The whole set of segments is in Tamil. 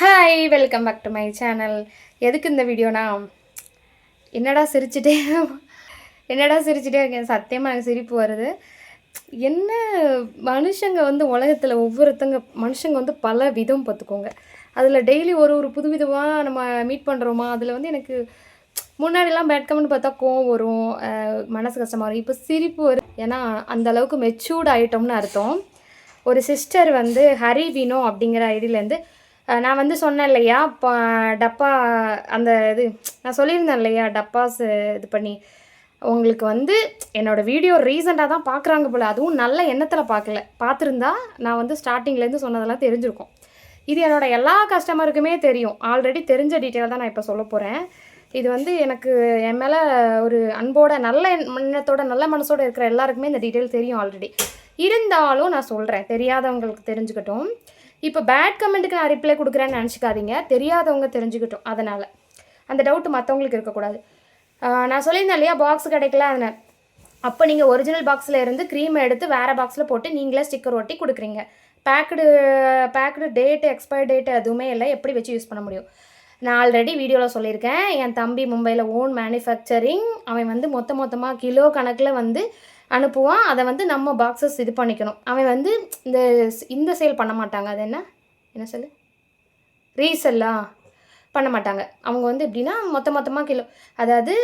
Hi welcome back to my channel எதுக்கு இந்த வீடியோனா? என்னடா சிரிச்சுட்டே? என்னடா சிரிச்சுட்டே இருக்கேன்? சத்தியமாக எனக்கு சிரிப்பு வருது. என்ன மனுஷங்க வந்து உலகத்தில் ஒவ்வொருத்தங்க மனுஷங்க வந்து பல விதம் பார்த்துக்கோங்க. அதில் டெய்லி ஒரு ஒரு புது விதமாக நம்ம மீட் பண்ணுறோமா அதில் வந்து எனக்கு முன்னாடிலாம் பேட் கமெண்ட் பார்த்தா கோவம் வரும். மனசு கஷ்டமாக வரும். இப்போ சிரிப்பு வரும் ஏன்னா அந்த அளவுக்கு மெச்சூர்ட் ஆகிட்டோம்னு அர்த்தம். ஒரு சிஸ்டர் வந்து ஹரி வினோ அப்படிங்கிற ஐடியிலேருந்து நான் வந்து சொன்னேன் இல்லையா இப்போ டப்பா அந்த இது நான் சொல்லியிருந்தேன் இல்லையா டப்பாஸ் இது பண்ணி. உங்களுக்கு வந்து என்னோடய வீடியோ ரீசெண்டாக தான் பார்க்குறாங்க போல் அதுவும் நல்ல எண்ணத்தில் பார்க்கல பார்த்துருந்தா நான் வந்து ஸ்டார்டிங்லேருந்து சொன்னதெல்லாம் தெரிஞ்சிருக்கும். இது என்னோடய எல்லா கஸ்டமருக்குமே தெரியும். ஆல்ரெடி தெரிஞ்ச டீட்டெயில் தான் நான் இப்போ சொல்ல போகிறேன் இது வந்து எனக்கு என் மேலே ஒரு அன்போட நல்ல எண்ணத்தோட நல்ல மனசோட இருக்கிற எல்லாருக்குமே இந்த டீட்டெயில் தெரியும் ஆல்ரெடி. இருந்தாலும் நான் சொல்கிறேன் தெரியாதவங்களுக்கு தெரிஞ்சுக்கட்டும். இப்போ பேட் கமெண்ட்டுக்கு நான் ரிப்ளை கொடுக்குறேன்னு நினச்சிக்காதீங்க. தெரியாதவங்க தெரிஞ்சுக்கிட்டோம். அதனால். அந்த டவுட்டு மற்றவங்களுக்கு இருக்கக்கூடாது. நான் சொல்லியிருந்தேன் இல்லையா பாக்ஸ் கிடைக்கல அதனால். அப்போ நீங்கள் ஒரிஜினல் பாக்ஸில் இருந்து க்ரீம் எடுத்து வேறு பாக்ஸில் போட்டு நீங்களே ஸ்டிக்கர் ஒட்டி கொடுக்குறீங்க. Packet packet date expire date எதுவுமே இல்லை. எப்படி வச்சு யூஸ் பண்ண முடியும்? நான் ஆல்ரெடி வீடியோவில் சொல்லியிருக்கேன். என் தம்பி மும்பையில் ஓன் மேனுஃபேக்சரிங் அவன் வந்து மொத்த மொத்தமாக கிலோ கணக்கில் வந்து அனுப்புவான். அதை வந்து நம்ம பாக்ஸஸ் இது பண்ணிக்கணும். அவன் வந்து இந்த இந்த சேல் பண்ண மாட்டாங்க. அது என்ன? என்ன சொல்லு? ரீசெல்லா பண்ண மாட்டாங்க. அவங்க வந்து எப்படின்னா மொத்த மொத்தமாக கிலோ அதாவது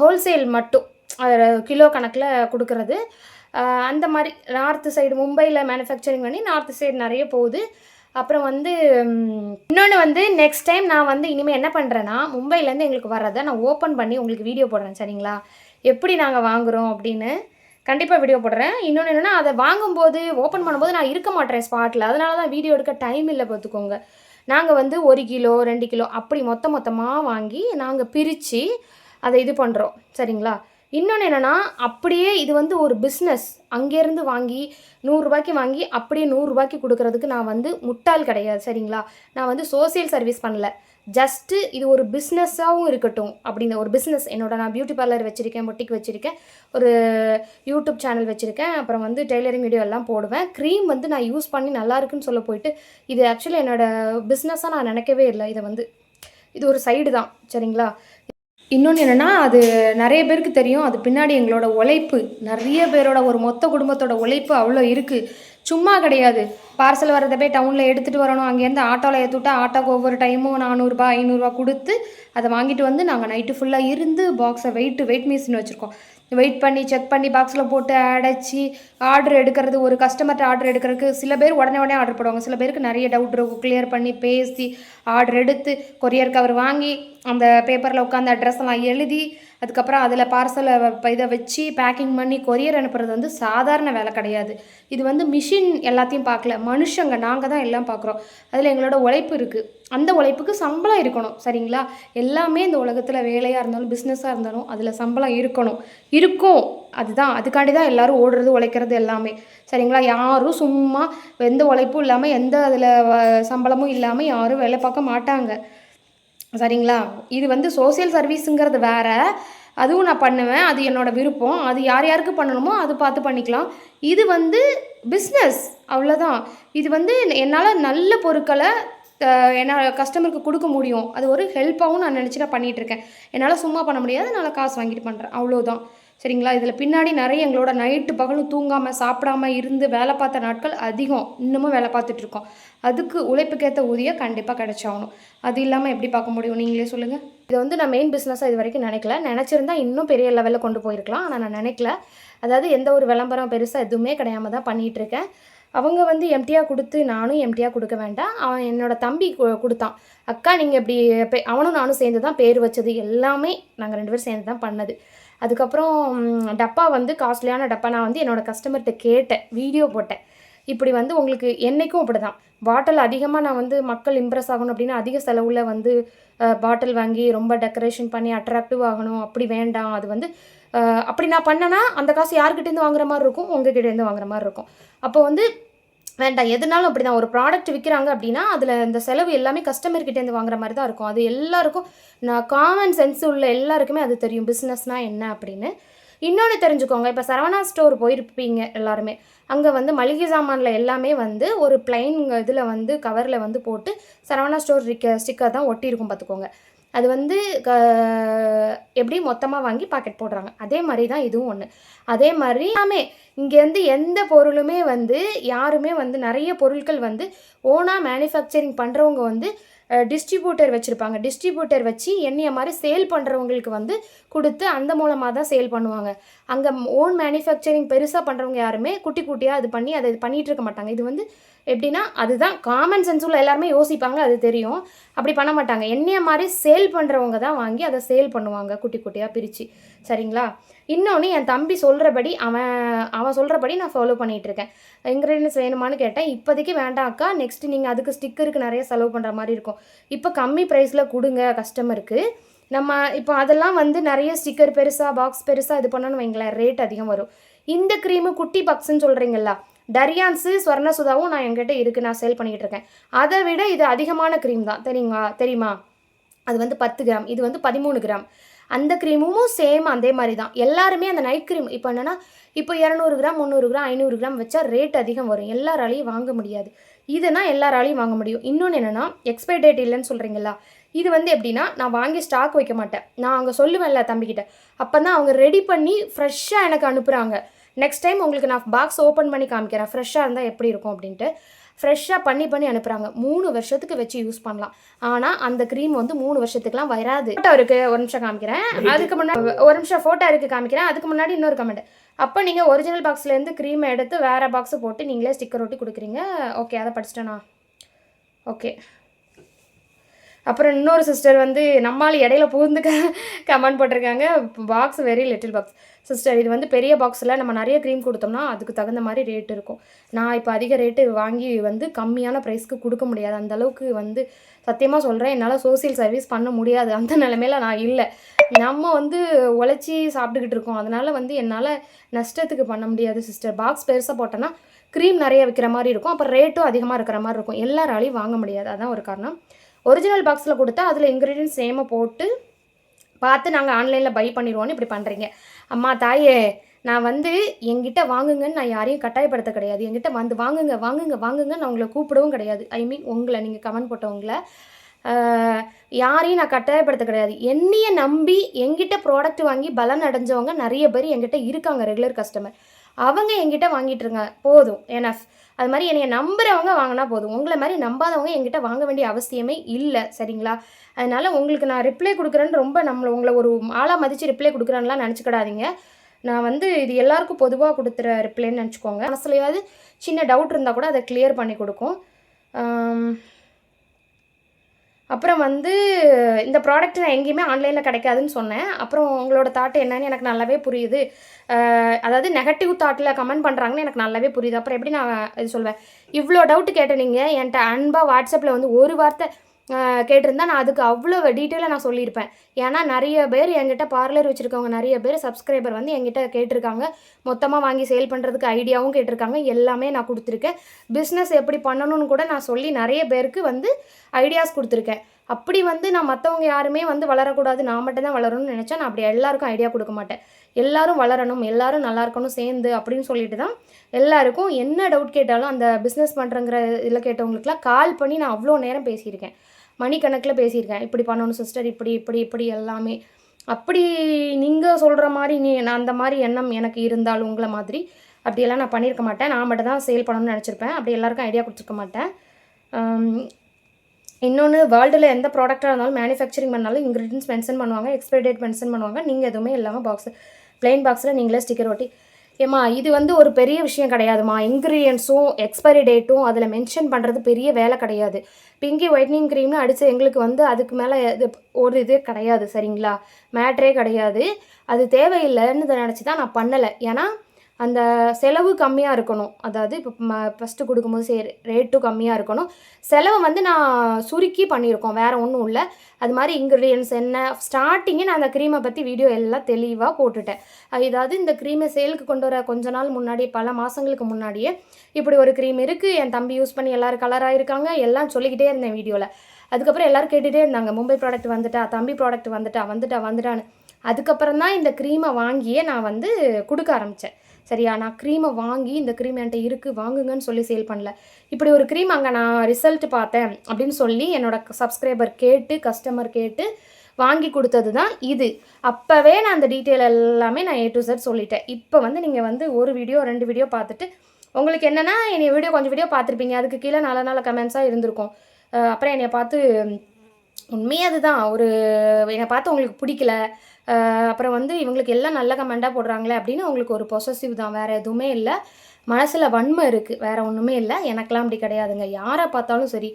ஹோல்சேல் மட்டும். கிலோ கணக்கில் கொடுக்கறது. அந்த மாதிரி நார்த்து சைடு மும்பையில் மேனுஃபேக்சரிங் பண்ணி நார்த்து சைடு நிறைய போகுது. அப்புறம் வந்து இன்னொன்று வந்து நெக்ஸ்ட் டைம் நான் வந்து இனிமேல் என்ன பண்ணுறேன்னா மும்பைலேருந்து எங்களுக்கு வர்றதை நான் ஓப்பன் பண்ணி உங்களுக்கு வீடியோ போடுறேன் சரிங்களா? எப்படி நாங்கள் வாங்குகிறோம் அப்படின்னு கண்டிப்பாக வீடியோ போடுறேன். இன்னொன்று என்னென்னா அதை வாங்கும்போது ஓப்பன் பண்ணும்போது நான் இருக்க மாட்டேன் ஸ்பாட்டில் அதனால தான் வீடியோ எடுக்க டைம் இல்லை பார்த்துக்கோங்க நாங்கள் வந்து ஒரு கிலோ ரெண்டு கிலோ அப்படி மொத்த மொத்தமாக வாங்கி நாங்கள் பிரித்து அதை இது பண்ணுறோம் சரிங்களா? இன்னொன்று என்னென்னா அப்படியே இது வந்து ஒரு பிஸ்னஸ் அங்கேருந்து வாங்கி நூறுரூபாய்க்கு வாங்கி அப்படியே நூறுரூபாய்க்கு கொடுக்கறதுக்கு நான் வந்து முட்டாள் கிடையாது. சரிங்களா? நான் வந்து சோசியல் சர்வீஸ் பண்ணல. ஜஸ்ட்டு இது ஒரு பிஸ்னஸாகவும் இருக்கட்டும் அப்படிங்கிற ஒரு பிஸ்னஸ் என்னோட நான் பியூட்டி பார்லர் வச்சுருக்கேன் பொட்டிக் வச்சுருக்கேன் ஒரு யூடியூப் சேனல் வச்சுருக்கேன் அப்புறம் வந்து டெய்லரிங் வீடியோ எல்லாம் போடுவேன். க்ரீம் வந்து நான் யூஸ் பண்ணி நல்லா இருக்குன்னு சொல்ல போயிட்டு இது ஆக்சுவலி என்னோடய பிஸ்னஸாக நான் நினைக்கவே இல்லை. இதை வந்து இது ஒரு சைடு தான் சரிங்களா? இன்னொன்று என்னென்னா அது நிறைய பேருக்கு தெரியும். அது பின்னாடி எங்களோட உழைப்பு நிறைய பேரோட ஒரு மொத்த குடும்பத்தோட உழைப்பு அவ்வளோ இருக்குது சும்மா கிடையாது. பார்சல் வரதை போய் டவுனில் எடுத்துகிட்டு வரணும். அங்கேருந்து ஆட்டோவில் ஏற்றுவிட்டா ஆட்டோக்கு ஒவ்வொரு டைமும் நானூறுரூபா ஐநூறுரூவா கொடுத்து அதை வாங்கிட்டு வந்து நாங்கள் நைட்டு ஃபுல்லாக இருந்து பாக்ஸை வெயிட் வெயிட் மிஷின் வச்சுருக்கோம். வெயிட் பண்ணி செக் பண்ணி பாக்ஸில் போட்டு அடைச்சி ஆர்டர் எடுக்கிறது ஒரு கஸ்டமர்கிட்ட ஆர்டர் எடுக்கிறதுக்கு சில பேர் உடனே உடனே ஆர்டர் போடுவாங்க. சில பேருக்கு நிறைய டவுட் இருக்கும். கிளியர் பண்ணி பேசி ஆர்டர் எடுத்து கொரியர் கவர் வாங்கி அந்த பேப்பரில் உட்காந்து அட்ரஸ் எல்லாம் எழுதி அதுக்கப்புறம் அதில் பார்சலை இதை வச்சு பேக்கிங் பண்ணி கொரியர் அனுப்புறது வந்து சாதாரண வேலை கிடையாது. இது வந்து மிஷின் எல்லாத்தையும் பார்க்கல. மனுஷங்க நாங்கள் தான் எல்லாம் பார்க்குறோம். அதில் எங்களோட உழைப்பு இருக்குது அந்த உழைப்புக்கு சம்பளம் இருக்கணும். சரிங்களா? எல்லாமே இந்த உலகத்தில் வேலையாக இருந்தாலும் பிஸ்னஸாக இருந்தாலும் அதில் சம்பளம் இருக்கணும். இருக்கும். அதுதான். அதுக்காண்டி தான் எல்லோரும் ஓடுறது உழைக்கிறது எல்லாமே. சரிங்களா? யாரும் சும்மா எந்த உழைப்பும் இல்லாமல் எந்த அதில் சம்பளமும் இல்லாமல் யாரும் வேலை பார்க்க மாட்டாங்க. சரிங்களா? இது வந்து சோசியல் சர்வீஸுங்கிறது வேறு. அதுவும் நான் பண்ணுவேன். அது என்னோடய விருப்பம். அது யார் யாருக்கு பண்ணணுமோ அது பார்த்து பண்ணிக்கலாம். இது வந்து பிஸ்னஸ் அவ்வளோதான் இது வந்து என்னால் நல்ல பொருட்களை என்னோட என்னால் கஸ்டமருக்கு கொடுக்க முடியும். அது ஒரு ஹெல்ப்பாகவும் நான் நினச்சி நான் பண்ணிகிட்டு இருக்கேன். என்னால் சும்மா பண்ண முடியாது. என்னால் காசு வாங்கிட்டு பண்ணுறேன் அவ்வளோதான் சரிங்களா? இதில் பின்னாடி நிறைய எங்களோட நைட்டு பகலும் தூங்காமல் சாப்பிடாம இருந்து வேலை பார்த்த நாட்கள் அதிகம். இன்னமும் வேலை பார்த்துட்டு இருக்கோம். அதுக்கு உழைப்புக்கேற்ற ஊதியம் கண்டிப்பாக கிடைச்சாகணும். அது இல்லாமல் எப்படி பார்க்க முடியும்? நீங்களே சொல்லுங்கள் இதை வந்து நான் மெயின் பிஸ்னஸாக இது வரைக்கும் நினைக்கல. நினச்சிருந்தா இன்னும் பெரிய லெவலில் கொண்டு போயிருக்கலாம். ஆனால் நான் நினைக்கல. அதாவது எந்த ஒரு விளம்பரம் பெருசாக எதுவுமே கிடையாம தான் பண்ணிகிட்டு இருக்கேன். அவங்க வந்து எம்டியாக கொடுத்து நானும் எம்டியாக கொடுக்க வேண்டாம். அவன் என்னோட தம்பி கொடுத்தான். அக்கா நீங்கள் இப்படி அவனும் நானும் சேர்ந்து தான் பேர் வச்சது. எல்லாமே நாங்கள் ரெண்டு பேரும் சேர்ந்து தான் பண்ணது. அதுக்கப்புறம் டப்பா வந்து காஸ்ட்லியான டப்பா. நான் வந்து என்னோடய கஸ்டமர்கிட்ட கேட்டேன். வீடியோ போட்டேன். இப்படி வந்து உங்களுக்கு என்றைக்கும் அப்படி தான் பாட்டில் அதிகமாக நான் வந்து மக்கள் இம்ப்ரெஸ் ஆகணும் அப்படின்னா அதிக செலவில் வந்து பாட்டில் வாங்கி ரொம்ப டெக்கரேஷன் பண்ணி அட்ராக்டிவ் ஆகணும். அப்படி வேண்டாம். அது வந்து அப்படி நான் பண்ணேன்னா அந்த காசு யார்கிட்டேருந்து வாங்குற மாதிரி இருக்கும் உங்ககிட்டேருந்து வாங்குற மாதிரி இருக்கும். அப்போ வந்து வேண்டாம். எதுனாலும் அப்படி தான் ஒரு ப்ராடக்ட் விற்கிறாங்க அப்படின்னா அதில் இந்த செலவு எல்லாமே கஸ்டமர் கிட்டேருந்து வாங்குற மாதிரி தான் இருக்கும். அது எல்லாருக்கும் நான் காமன் சென்ஸ் உள்ள எல்லாருக்குமே அது தெரியும். பிஸ்னஸ்னால் என்ன அப்படின்னு. இன்னொன்று தெரிஞ்சுக்கோங்க. இப்போ சரவணா ஸ்டோர் போயிருப்பீங்க எல்லாருமே. அங்கே வந்து மளிகை சாமானில் எல்லாமே வந்து ஒரு பிளைன் இதில் வந்து கவரில் வந்து போட்டு சரவணா ஸ்டோர் ஸ்டிக்கர் தான் ஒட்டியிருக்கும் பார்த்துக்கோங்க அது வந்து க எப்படி மொத்தமாக வாங்கி பாக்கெட் போடுறாங்க. அதே மாதிரி தான் இதுவும் ஒன்று அதே மாதிரி எல்லாமே இங்கேருந்து எந்த பொருளுமே வந்து யாருமே வந்து நிறைய பொருட்கள் வந்து ஓனாக மேனுஃபேக்சரிங் பண்ணுறவங்க வந்து டிஸ்ட்ரிபியூட்டர் வச்சுருப்பாங்க. டிஸ்ட்ரிபியூட்டர் வச்சு என்னைய மாதிரி சேல் பண்ணுறவங்களுக்கு வந்து கொடுத்து அந்த மூலமாக தான் சேல் பண்ணுவாங்க. அங்கே ஓன் மேனுஃபேக்சரிங் பெருசாக பண்ணுறவங்க யாருமே குட்டி குட்டியாக இது பண்ணி அதை பண்ணிகிட்டு இருக்க மாட்டாங்க. இது வந்து எப்படின்னா அதுதான் காமன் சென்ஸ் உள்ள எல்லாருமே யோசிப்பாங்க அது தெரியும். அப்படி பண்ண மாட்டாங்க. என்னைய மாதிரி சேல் பண்ணுறவங்க தான் வாங்கி அதை சேல் பண்ணுவாங்க குட்டி குட்டியாக பிரித்து சரிங்களா? இன்னொன்று என் தம்பி சொல்கிறபடி அவன் அவன் சொல்கிறபடி நான் ஃபாலோ பண்ணிகிட்ருக்கேன் இன்க்ரீடியன்ஸ் வேணுமான்னு கேட்டேன். இப்போதைக்கு வேண்டாம் அக்கா. நெக்ஸ்ட் நீங்கள் அதுக்கு ஸ்டிக்கருக்கு நிறைய செலவு பண்ணுற மாதிரி இருக்கும். இப்போ கம்மி ப்ரைஸில் கொடுங்க கஸ்டமருக்கு நம்ம இப்போ அதெல்லாம் வந்து நிறைய ஸ்டிக்கர் பெருசாக பாக்ஸ் பெருசாக இது பண்ணணும்னு வைங்களேன் ரேட் அதிகம் வரும். இந்த க்ரீமு குட்டி பாக்ஸ்ன்னு சொல்கிறீங்களா டரியான்ஸு ஸ்வர்ணசுதாவும் நான் என்கிட்ட இருக்குது நான் சேல் பண்ணிக்கிட்டு இருக்கேன் அதை விட இது அதிகமான க்ரீம் தான். தெரியுங்களா தெரியுமா? அது வந்து பத்து கிராம். இது வந்து பதிமூணு கிராம். அந்த க்ரீமும் சேம் அதே மாதிரி தான். எல்லாருமே அந்த நைட் க்ரீம் இப்போ என்னென்னா இப்போ இரநூறு கிராம் முந்நூறு கிராம் ஐநூறு கிராம் வச்சா ரேட் அதிகம் வரும். எல்லாராலையும் வாங்க முடியாது. இதுனா எல்லாராலையும் வாங்க முடியும். இன்னொன்று என்னென்னா எக்ஸ்பைரி டேட் இல்லைன்னு சொல்கிறீங்களா இது வந்து எப்படின்னா நான் வாங்கி ஸ்டாக் வைக்க மாட்டேன். நான் அங்கே சொல்லுவேன்ல தம்பிக்கிட்ட அப்போ தான் அவங்க ரெடி பண்ணி ஃப்ரெஷ்ஷாக எனக்கு அனுப்புகிறாங்க நெக்ஸ்ட் டைம் உங்களுக்கு நான் பாக்ஸ் ஓப்பன் பண்ணி காமிக்கிறேன். ஃப்ரெஷ்ஷாக இருந்தால் எப்படி இருக்கும் அப்படின்ட்டு. ஃப்ரெஷ்ஷாக பண்ணி பண்ணி அனுப்புகிறாங்க மூணு வருஷத்துக்கு வச்சு யூஸ் பண்ணலாம். ஆனால் அந்த க்ரீம் வந்து மூணு வருஷத்துக்குலாம் வராது. ஃபோட்டோ இருக்குது ஒரு நிமிஷம் காமிக்கிறேன். அதுக்கு முன்னாடி ஒரு நிமிஷம் ஃபோட்டோ இருக்குது காமிக்கிறேன். அதுக்கு முன்னாடி இன்னொரு கமெண்ட் அப்போ நீங்கள் ஒரிஜினல் பாக்ஸ்லேருந்து க்ரீமை எடுத்து வேறு பாக்ஸை போட்டு நீங்களே ஸ்டிக்கர் ஒட்டி கொடுக்குறீங்க. ஓகே அதை படிச்சிட்டேனா ஓகே அப்புறம் இன்னொரு சிஸ்டர் வந்து நம்மால் இடையில புகுந்து க கமெண்ட் போட்டிருக்காங்க. Box very little box sister இது வந்து பெரிய பாக்ஸில் நம்ம நிறைய க்ரீம் கொடுத்தோம்னா அதுக்கு தகுந்த மாதிரி ரேட் இருக்கும். நான் இப்போ அதிக ரேட்டு வாங்கி வந்து கம்மியான ப்ரைஸ்க்கு கொடுக்க முடியாது. அந்த அளவுக்கு வந்து சத்தியமாக சொல்கிறேன் என்னால் சோசியல் சர்வீஸ் பண்ண முடியாது. அந்த நிலமையில நான் இல்லை. நம்ம வந்து உழைச்சி சாப்பிட்டுக்கிட்டு இருக்கோம். அதனால் வந்து என்னால் நஷ்டத்துக்கு பண்ண முடியாது சிஸ்டர் பாக்ஸ் பெருசாக போட்டோன்னா க்ரீம் நிறைய விற்கிற மாதிரி இருக்கும். அப்புறம் ரேட்டும் அதிகமாக இருக்கிற மாதிரி இருக்கும். எல்லாராலையும் வாங்க முடியாது. அதான் ஒரு காரணம். ஒரிஜினல் பாக்ஸில் கொடுத்தா அதில் இன்க்ரீடியன்ஸ் சேமாக போட்டு பார்த்து நாங்கள் ஆன்லைனில் பை பண்ணிடுவோன்னு இப்படி பண்ணுறீங்க அம்மா தாயே நான் வந்து எங்கிட்ட வாங்குங்கன்னு நான் யாரையும் கட்டாயப்படுத்த கிடையாது. எங்கிட்ட வந்து வாங்குங்க வாங்குங்க வாங்குங்க நான் உங்களை கூப்பிடவும் கிடையாது. ஐ மீன் உங்களை நீங்கள் கமெண்ட் போட்டவங்கள யாரையும் நான் கட்டாயப்படுத்த கிடையாது. என்னைய நம்பி எங்கிட்ட ப்ராடக்ட் வாங்கி பலன் அடைஞ்சவங்க நிறைய பேர் எங்கிட்ட இருக்காங்க ரெகுலர் கஸ்டமர் அவங்க எங்கிட்ட வாங்கிட்டுருங்க போதும். எனஃப் அது மாதிரி என்னை நம்புறவங்க வாங்கினா போதும். உங்களை மாதிரி நம்பாதவங்க என்கிட்ட வாங்க வேண்டிய அவசியமே இல்லை சரிங்களா? அதனால் உங்களுக்கு நான் ரிப்ளை கொடுக்குறேன்னு ரொம்ப நம்மளை உங்களை ஒரு ஆளாக மதித்து ரிப்ளை கொடுக்குறேன்லாம் நினச்சிக்கிடாதீங்க. நான் வந்து இது எல்லாருக்கும் பொதுவாக கொடுத்துற ரிப்ளைன்னு நினச்சிக்கோங்க. மனசுலையாவது சின்ன டவுட் இருந்தால் கூட அதை கிளியர் பண்ணி கொடுக்கும். அப்புறம் வந்து இந்த ப்ராடக்ட் நான் எங்கேயுமே ஆன்லைனில் கிடைக்காதுன்னு சொன்னேன். அப்புறம் உங்களோட தாட் என்னன்னு எனக்கு நல்லாவே புரியுது. அதாவது நெகட்டிவ் தாட்டில் கமெண்ட் பண்ணுறாங்கன்னு எனக்கு நல்லாவே புரியுது. அப்புறம் எப்படி நான் இது சொல்வேன்? இவ்வளோ டவுட் கேட்ட நீங்கள் என்கிட்ட அன்பாக வாட்ஸ்அப்பில் வந்து ஒரு வார்த்தை கேட்டிருந்தா நான் அதுக்கு அவ்வளோ டீட்டெயிலாக நான் சொல்லியிருப்பேன். ஏன்னா நிறைய பேர் என்கிட்ட பார்லர் வச்சுருக்கவங்க நிறைய பேர் சப்ஸ்கிரைபர் வந்து என்கிட்ட கேட்டிருக்காங்க. மொத்தமாக வாங்கி சேல் பண்ணுறதுக்கு ஐடியாவும் கேட்டிருக்காங்க. எல்லாமே நான் கொடுத்துருக்கேன். பிஸ்னஸ் எப்படி பண்ணணும்னு கூட நான் சொல்லி நிறைய பேருக்கு வந்து ஐடியாஸ் கொடுத்துருக்கேன். அப்படி வந்து நான் மற்றவங்க யாருமே வந்து வளரக்கூடாது. நான் மட்டும் தான் வளரணும்னு நினச்சா நான் அப்படி எல்லாருக்கும் ஐடியா கொடுக்க மாட்டேன். எல்லாரும் வளரணும் எல்லாரும் நல்லா இருக்கணும் சேர்ந்து அப்படின்னு சொல்லிட்டு தான் எல்லாருக்கும் என்ன டவுட் கேட்டாலும் அந்த பிஸ்னஸ் பண்ணுறங்கிற இதில் கேட்டவங்களுக்குலாம் கால் பண்ணி நான் அவ்வளோ நேரம் பேசியிருக்கேன். மணிக்கணக்கில் பேசியிருக்கேன். இப்படி பண்ணணும் சிஸ்டர் இப்படி இப்படி இப்படி எல்லாமே. அப்படி நீங்கள் சொல்கிற மாதிரி நீ நான் அந்த மாதிரி எண்ணம் எனக்கு இருந்தால் உங்களை மாதிரி அப்படியெல்லாம் நான் பண்ணியிருக்க மாட்டேன். நான் மட்டும் தான் சேல் பண்ணணும்னு நினச்சிருப்பேன். அப்படி எல்லாருக்கும் ஐடியா கொடுத்துருக்க மாட்டேன். இன்னொன்று வேர்ல்டில் எந்த ப்ராடக்டாக இருந்தாலும் மேனுஃபேக்சரிங் பண்ணாலும் இன்க்ரீடியன்ஸ் மென்ஷன் பண்ணுவாங்க எக்ஸ்பைரி டேட் மென்ஷன் பண்ணுவாங்க. நீங்கள் எதுவுமே இல்லாமல் பாக்ஸ் பிளெயின் பாக்ஸில் நீங்களே ஸ்டிக்கர் ஒட்டி ஏம்மா இது வந்து ஒரு பெரிய விஷயம் கிடையாதுமா இன்க்ரீடியன்ஸும் எக்ஸ்பைரி டேட்டும் அதில் மென்ஷன் பண்ணுறது பெரிய வேலை கிடையாது. பிங்கி ஒயிட்னிங் க்ரீம்னு அடித்து எங்களுக்கு வந்து அதுக்கு மேலே இது ஒரு இது கிடையாது சரிங்களா? மேட்ரே கிடையாது. அது தேவையில்லைன்னு நினச்சி தான் நான் பண்ணலை. ஏன்னா அந்த செலவு கம்மியாக இருக்கணும். அதாவது இப்போ ம ஃபஸ்ட்டு கொடுக்கும்போது சே ரேட்டும் கம்மியாக இருக்கணும். செலவு வந்து நான் சுருக்கி பண்ணியிருக்கோம் வேறு ஒன்றும் இல்லை. அது மாதிரி இன்க்ரீடியன்ஸ் என்ன ஸ்டார்டிங்கே நான் அந்த க்ரீமை பற்றி வீடியோ எல்லாம் தெளிவாக போட்டுட்டேன். அது ஏதாவது இந்த க்ரீமை சேலுக்கு கொண்டு வர கொஞ்ச நாள் முன்னாடி பல மாதங்களுக்கு முன்னாடியே இப்படி ஒரு க்ரீம் இருக்குது என் தம்பி யூஸ் பண்ணி எல்லோரும் கலராக இருக்காங்க எல்லாம் சொல்லிக்கிட்டே இருந்தேன் வீடியோவில் அதுக்கப்புறம் எல்லோரும் கேட்டுகிட்டே இருந்தாங்க. மும்பை ப்ராடக்ட் வந்துட்டா தம்பி ப்ராடக்ட் வந்துட்டா வந்துட்டா வந்துட்டான்னு. அதுக்கப்புறம் தான் இந்த க்ரீமை வாங்கியே நான் வந்து கொடுக்க ஆரம்பித்தேன் சரியா? நான் க்ரீமை வாங்கி இந்த க்ரீம் என்கிட்ட இருக்குது வாங்குங்கன்னு சொல்லி சேல் பண்ணல. இப்படி ஒரு க்ரீம் அங்கே நான் ரிசல்ட் பார்த்தேன் அப்படின்னு சொல்லி என்னோடய சப்ஸ்கிரைபர் கேட்டு கஸ்டமர் கேட்டு வாங்கி கொடுத்தது தான் இது. அப்போவே நான் அந்த டீட்டெயில் எல்லாமே நான் ஏ டு செட் சொல்லிட்டேன். இப்போ வந்து நீங்கள் வந்து ஒரு வீடியோ ரெண்டு வீடியோ பார்த்துட்டு உங்களுக்கு என்னென்னா என்னை வீடியோ கொஞ்சம் வீடியோ பார்த்துருப்பீங்க. அதுக்கு கீழே நல்ல நல்ல கமெண்ட்ஸாக இருந்திருக்கும். அப்புறம் என்னை பார்த்து உண்மையாக அதுதான். ஒரு என்னை பார்த்து உங்களுக்கு பிடிக்கல. அப்புறம் வந்து இவங்களுக்கு எல்லாம் நல்ல கமெண்ட்டாக போடுறாங்களே அப்படின்னு அவங்களுக்கு ஒரு பொசசிவ் தான். வேறு எதுவுமே இல்லை. மனசில் வன்மை இருக்குது வேறு ஒன்றுமே இல்லை. எனக்கெல்லாம் அப்படி கிடையாதுங்க. யாரை பார்த்தாலும் சரி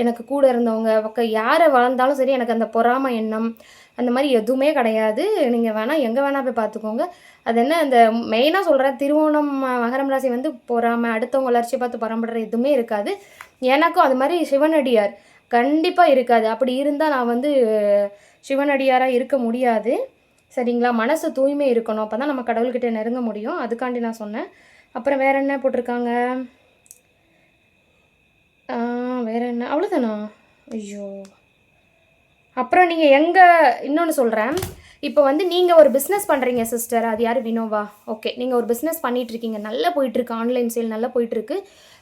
எனக்கு கூட இருந்தவங்க பக்கம் யாரை வளர்ந்தாலும் சரி எனக்கு அந்த பொறாமை எண்ணம் அந்த மாதிரி எதுவுமே கிடையாது. நீங்கள் வேணால் எங்கே வேணால் போய் பார்த்துக்கோங்க. அது என்ன அந்த மெயினாக சொல்கிறேன் திருவோணம் மகரம் ராசி வந்து பொறாமை அடுத்தவங்க வளர்ச்சியை பார்த்து பரம்படுற எதுவுமே இருக்காது. எனக்கும் அது மாதிரி சிவனடியார் கண்டிப்பாக இருக்காது. அப்படி இருந்தால் நான் வந்து சிவனடியாராக இருக்க முடியாது. சரிங்களா? மனசு தூய்மை இருக்கணும். அப்போ தான் நம்ம கடவுள்கிட்ட நெருங்க முடியும். அதுக்காண்டி நான் சொன்னேன். அப்புறம் வேற என்ன போட்டிருக்காங்க? வேறு வேற என்ன? அவ்வளோதானா ஐயோ. அப்புறம் நீங்கள் எங்கே இன்னொன்று சொல்கிறேன் இப்போ வந்து நீங்கள் ஒரு பிஸ்னஸ் பண்ணுறீங்க சிஸ்டர் அது யார்? வினோவா. ஓகே நீங்கள் ஒரு பிஸ்னஸ் இருக்கீங்க நல்லா போயிட்டுருக்கு. ஆன்லைன் சேல் நல்லா போயிட்டுருக்கு.